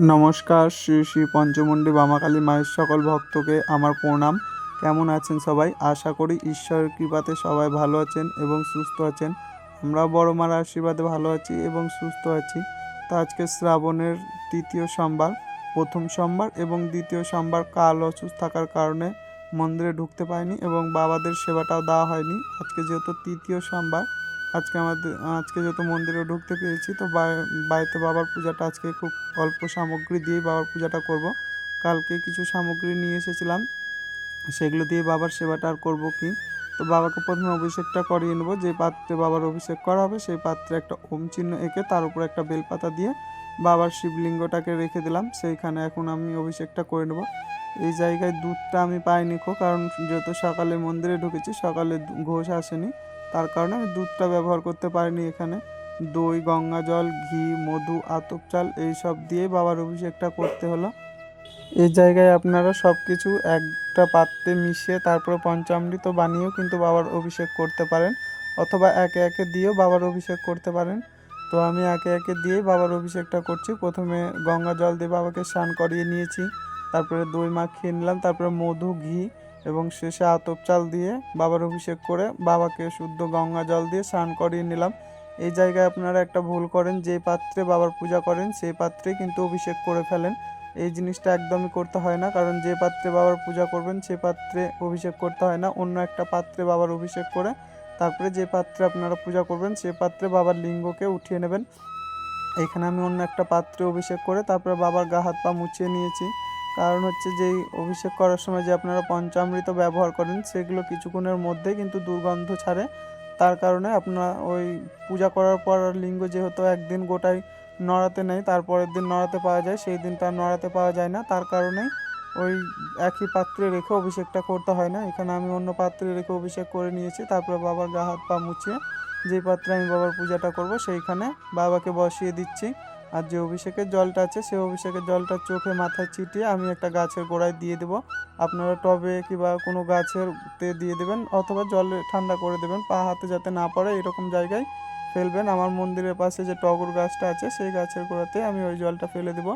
নমস্কার, শ্রী শ্রী পঞ্চমুণ্ডী বামাকালী মায়ের সকল ভক্তকে আমার প্রণাম। কেমন আছেন সবাই? আশা করি ঈশ্বরের কৃপাতে সবাই ভালো আছেন এবং সুস্থ আছেন। আমরা বড় মার আশীর্বাদে ভালো আছি এবং সুস্থ আছি। তো আজকে শ্রাবণের তৃতীয় সোমবার, প্রথম সোমবার এবং দ্বিতীয় সোমবার কাল অসুস্থ থাকার কারণে মন্দিরে ঢুকতে পারিনি এবং বাবাদের সেবাটাও দেওয়া হয়নি। আজকে যেহেতু তৃতীয় সোমবার আজকে আমাদের, আজকে যেহেতু মন্দিরে ঢুকতে পেরেছি, তো বাড়িতে বাবার পূজাটা আজকে খুব অল্প সামগ্রী দিয়েই বাবার পূজাটা করব। কালকে কিছু সামগ্রী নিয়ে এসেছিলাম, সেগুলো দিয়ে বাবার সেবাটা আর করব কি? তো বাবাকে প্রথমে অভিষেকটা করিয়ে নেব, যে পাত্রে বাবার অভিষেক করা হবে, সেই পাত্রে একটা ওম চিহ্ন এঁকে তার উপর একটা বেলপাতা দিয়ে বাবার শিবলিঙ্গটাকে রেখে দিলাম, সেইখানে এখন আমি অভিষেকটা করে নেব। এই জায়গায় দুধটা আমি পাইনি খো, কারণ যেহেতু সকালে মন্দিরে ঢুকেছি, সকালে ঘোষ আসেনি। তার কারণে আমি দুধটা ব্যবহার করতে পারিনি এখানে। দই, গঙ্গা জল, ঘি, মধু, আতপ চাল এইসব দিয়ে বাবার অভিষেকটা করতে হলো। এই জায়গায় আপনারা সব কিছু একটা পাত্রে মিশিয়ে তারপরে পঞ্চামৃত বানিয়েও কিন্তু বাবার অভিষেক করতে পারেন অথবা একে একে দিয়েও বাবার অভিষেক করতে পারেন। তো আমি একে একে দিয়ে বাবার অভিষেকটা করছি। প্রথমে গঙ্গা জল দিয়ে বাবাকে স্নান করিয়ে নিয়েছি, তারপরে দই মাখিয়ে নিলাম, তারপরে মধু, ঘি এবং শেষে আতপ চাল দিয়ে বাবার অভিষেক করে বাবাকে শুদ্ধ গঙ্গা জল দিয়ে স্নান করিয়ে নিলাম। এই জায়গায় আপনারা একটা ভুল করেন, যে পাত্রে বাবার পূজা করেন, সেই পাত্রে কিন্তু অভিষেক করে ফেলেন। এই জিনিসটা একদমই করতে হয় না, কারণ যে পাত্রে বাবার পূজা করবেন, সে পাত্রে অভিষেক করতে হয় না। অন্য একটা পাত্রে বাবার অভিষেক করে তারপরে যে পাত্রে আপনারা পূজা করবেন, সে পাত্রে বাবার লিঙ্গকে উঠিয়ে নেবেন। এখানে আমি অন্য একটা পাত্রে অভিষেক করে তারপরে বাবার গা, হাত, পা মুছিয়ে নিয়েছি। কারণ হচ্ছে যেই অভিষেক করার সময় যে আপনারা পঞ্চামৃত ব্যবহার করেন, সেগুলো কিছুক্ষণের মধ্যে কিন্তু দুর্গন্ধ ছাড়ে। তার কারণে আপনার ওই পূজা করার পর লিঙ্গ যেহেতু একদিন গোটাই নড়াতে নেই, তারপরের দিন নড়াতে পাওয়া যায়, সেই দিনটা নড়াতে পাওয়া যায় না। তার কারণেই ওই একই পাত্রে রেখে অভিষেকটা করতে হয় না। এখানে আমি অন্য পাত্রে রেখে অভিষেক করে নিয়েছি, তারপরে বাবার গা হাত পা মুছিয়ে যেই পাত্রে আমি বাবার পূজাটা করব, সেইখানে বাবাকে বসিয়ে দিচ্ছি। আর যে অভিষেকের জলটা আছে সেই অভিষেকের জলটা চোখে, মাথায় ছিটিয়ে আমি একটা গাছের গোড়ায় দিয়ে দেবো। আপনারা টবে কিংবা কোনো গাছের তে দিয়ে দেবেন অথবা জল ঠান্ডা করে দেবেন, পা হাতে যাতে না পড়ে, এরকম জায়গায় ফেলবেন। আমার মন্দিরের পাশে যে টগর গাছটা আছে, সেই গাছের গোড়াতে আমি ওই জলটা ফেলে দেবো।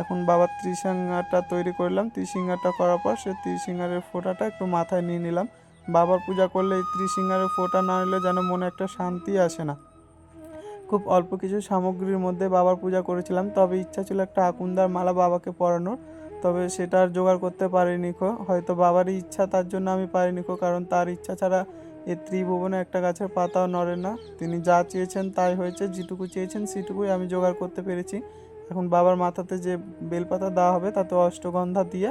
এখন বাবার ত্রিসিঙ্গাটা তৈরি করলাম। ত্রিসিঙ্গাটা করার পর সে ত্রিসিঙ্গারের ফোঁটাটা একটু মাথায় নিয়ে নিলাম। বাবার পূজা করলে এই ত্রিসিঙ্গারের ফোঁটা না নিলে যেন মনে একটা শান্তি আসে না। খুব অল্প কিছু সামগ্রীর মধ্যে বাবার পূজা করেছিলাম, তবে ইচ্ছা ছিল একটা আকুন্দার মালা বাবাকে পরানোর, তবে সেটা আর জোগাড় করতে পারিনি খো। হয়তো বাবারই ইচ্ছা, তার জন্য আমি পারিনি খো, কারণ তার ইচ্ছা ছাড়া এ ত্রিভুবনে একটা গাছের পাতাও নড়ে না। তিনি যা চেয়েছেন তাই হয়েছে, যেটুকু চেয়েছেন সেটুকুই আমি জোগাড় করতে পেরেছি। এখন বাবার মাথাতে যে বেলপাতা দেওয়া হবে, তাতে অষ্টগন্ধা দিয়ে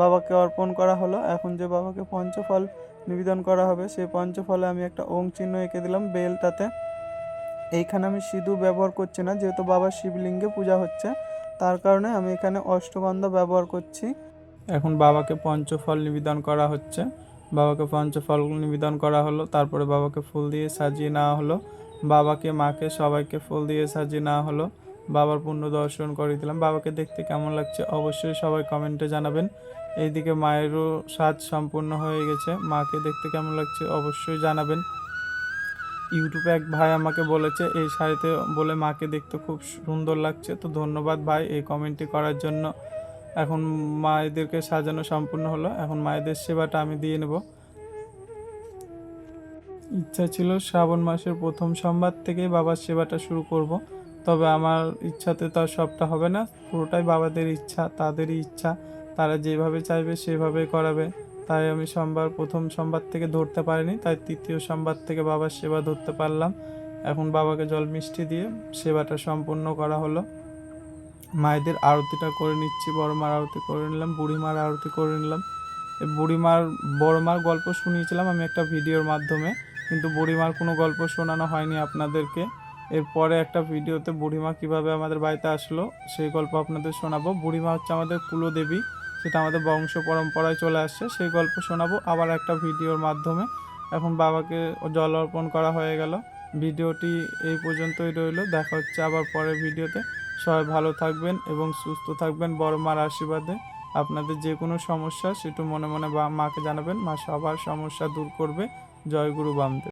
বাবাকে অর্পণ করা হলো। এখন যে বাবাকে পঞ্চফল নিবেদন করা হবে সেই পঞ্চফলে আমি একটা ওং চিহ্ন এঁকে দিলাম বেলটাতে। এইখানে আমি সিঁদুর ব্যবহার করছি না, যেহেতু বাবা শিবলিঙ্গে পূজা হচ্ছে, তার কারণে আমি এখানে অষ্টগন্ধা ব্যবহার করছি। এখন বাবাকে পঞ্চফল নিবেদন করা হচ্ছে। বাবাকে পঞ্চফল নিবেদন করা হলো, তারপরে বাবাকে ফুল দিয়ে সাজিয়ে নেওয়া হলো। বাবাকে, মাকে, সবাইকে ফুল দিয়ে সাজিয়ে নেওয়া হলো। বাবার পূর্ণ দর্শন করে দিলাম। বাবাকে দেখতে কেমন লাগছে অবশ্যই সবাই কমেন্টে জানাবেন। এইদিকে মায়েরও সাজ সম্পূর্ণ হয়ে গেছে। মাকে দেখতে কেমন লাগছে অবশ্যই জানাবেন। ইউটিউবে এক ভাই আমাকে বলেছে, এই শাড়িতে বলে মাকে দেখতে খুব সুন্দর লাগছে, তো ধন্যবাদ ভাই এই কমেন্টটি করার জন্য। এখন মায়েদেরকে সাজানো সম্পূর্ণ হলো, এখন মায়েদের সেবাটা আমি দিয়ে নেব। ইচ্ছা ছিল শ্রাবণ মাসের প্রথম সোমবার থেকেই বাবার সেবাটা শুরু করব, তবে আমার ইচ্ছাতে তো আর সবটা হবে না, পুরোটাই বাবাদের ইচ্ছা, তাদেরই ইচ্ছা, তারা যেভাবে চাইবে সেভাবে করাবে। তাই আমি সোমবার প্রথম সোমবার থেকে ধরতে পারিনি, তাই তৃতীয় সোমবার থেকে বাবার সেবা ধরতে পারলাম। এখন বাবাকে জল মিষ্টি দিয়ে সেবাটা সম্পূর্ণ করা হলো। মায়েদের আরতিটা করে নিচ্ছি বড় মার আরতি করে নিলাম, বুড়িমার আরতি করে নিলাম। বুড়িমার বড় মার গল্প শুনিয়েছিলাম আমি একটা ভিডিওর মাধ্যমে, কিন্তু বুড়িমার কোনো গল্প শোনানো হয়নি আপনাদেরকে। এরপরে একটা ভিডিওতে বুড়িমা কীভাবে আমাদের বাড়িতে আসলো, সেই গল্প আপনাদের শোনাবো। বুড়িমা হচ্ছে আমাদের কুলদেবী। সেটা আমাদের বংশ পরম্পরায় চলে আসছে, সেই গল্প শোনাবো। আবার একটা ভিডিওর মাধ্যমে। এখন বাবাকে জল অর্পণ করা হয়ে গেল। ভিডিওটি এই পর্যন্তই রইল। দেখা হচ্ছে আবার পরের ভিডিওতে। সবাই ভালো থাকবেন এবং সুস্থ থাকবেন বড় মার আশীর্বাদে। আপনাদের যে কোনো সমস্যা, সেটু মনে মনে বা মাকে জানাবেন। মা সবার সমস্যা দূর করবে। জয় গুরু বামদেব।